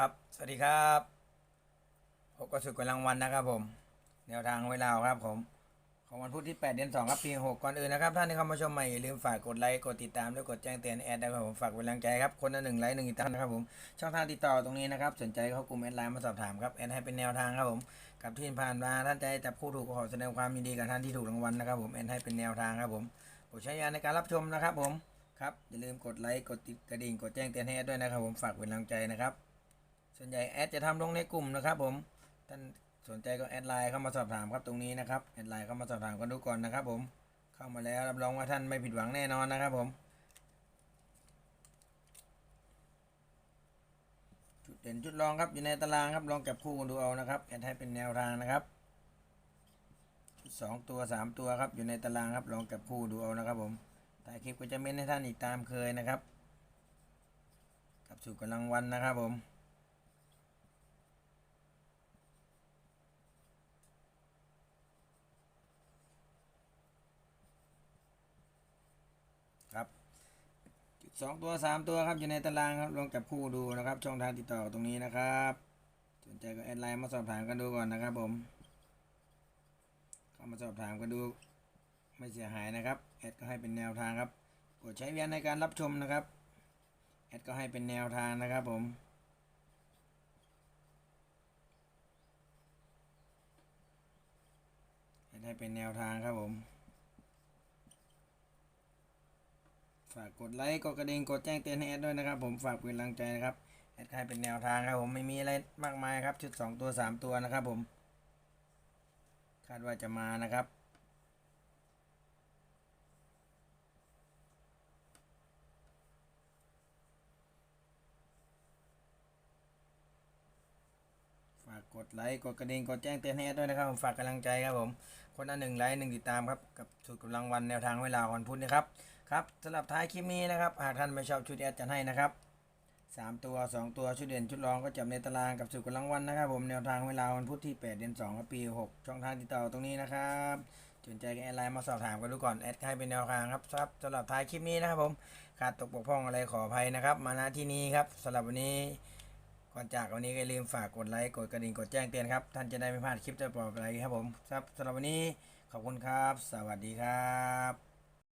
ครับ สวัสดีครับพบกับสุดกำลังวันนะครับผม แนวทางเวลาครับผม ของวันพุธที่ 8 เดือน2ครับปี6ก่อนอื่นนะครับ ท่านที่เข้ามาชมใหม่อย่าลืมฝากกดไลค์ กดติดตามด้วกดแจ้งเตือนแอดนะครับผม ฝากเป็นกำลังใจครับ คนละหนึ่งไลค์หนึ่งติดตามนะครับผม ช่องทางติดต่อตรงนี้นะครับ สนใจเข้ากลุ่มแอดไลน์มาสอบถามครับ แอดให้เป็นแนวทางครับผม กับที่ผ่านมาท่านใจจับคู่ถูกขอแสดงความยินดีกับท่านที่ถูกรางวัลนะครับผม แอดให้เป็นแนวทางครับผมโปรดใช้ยาในการรับชมนะครับผม ครับ อย่าลืมกดไลค์ กดติดกระดิ่ง กดแจ้งเตือนให้แอดด้วยนะครับผม ฝากเป็นกำลังใจนะครับ ส่วนใหญ่แอดจะทำลงในกลุ่มนะครับผมท่านสนใจก็แอดไลน์เข้ามาสอบถามครับตรงนี้นะครับแอดไลน์เข้ามาสอบถามกันดูก่อนนะครับผมเข้ามาแล้วรับรองว่าท่านไม่ผิดหวังแน่นอนนะครับผมจุดเด่นจุดรองครับอยู่ในตารางครับลองจับคู่กันดูเอานะครับแอดให้เป็นแนวทางนะครับชุดสองตัวสามตัวครับอยู่ในตารางครับลองจับคู่ดูเอานะครับผมถ่ายคลิปก็จะเม้นให้ท่านอีกตามเคยนะครับกับสู่กำลังวันนะครับผม ครับจุดสองตัวสามตัวครับอยู่ในตารางครับลองจับคู่ดูนะครับ ช่องทางติดต่อตรงนี้นะครับสนใจก็แอดไลน์มาสอบถามกันดูก่อนนะครับผมเข้ามาสอบถามกันดูไม่เสียหายนะครับแอดก็ให้เป็นแนวทางครับโปรดใช้วิจารในการรับชมนะครับแอดก็ให้เป็นแนวทางนะครับผมแอดให้เป็นแนวทางครับผม ฝากกดไลค์กดกระดิ่งกดแจ้งเตือนให้แอดด้วยนะครับ ผมฝากเป็นกำลังใจนะครับแอดให้เป็นแนวทางครับผมไม่มีอะไรมากมายครับชุดสองตัวสามตัวนะครับ ผม คาดว่าจะมานะครับฝากกดไลค์กดกระดิ่งกดแจ้งเตือนให้แอดด้วยนะครับผมฝากกำลังใจครับผม คนละหนึ่งไลค์หนึ่งติดตามครับ กับสูตรกำลังวันแนวทางเวลาวันพุธนะครับ ครับสำหรับท้ายคลิปนี้นะครับ หากท่านไม่ชอบชุดแอดจัดให้นะครับสามตัวสองตัวชุดเด่นชุดรองก็จับในตารางกับสูตรกลังวันนะครับ ผมแนวทางเวลาวันพุธที่ 8 เดือน2ครับปี 6 ช่องทางติดต่อตรงนี้นะครับสนใจก็แอดไลน์มาสอบถามกันดูก่อนแอดให้เป็นแนวทางครับครับสำหรับท้ายคลิปนี้นะครับผมขาดตกบกพร่องอะไรขออภัยนะครับ มาณที่นี้ครับสำหรับวันนี้ก่อนจากวันนี้ก็อย่าลืมฝากกดไลค์กดกระดิ่งกดแจ้งเตือนครับท่านจะได้ไม่พลาดคลิปต่อไปครับผมครับสำหรับวันนี้ขอบคุณครับ สวัสดีครับ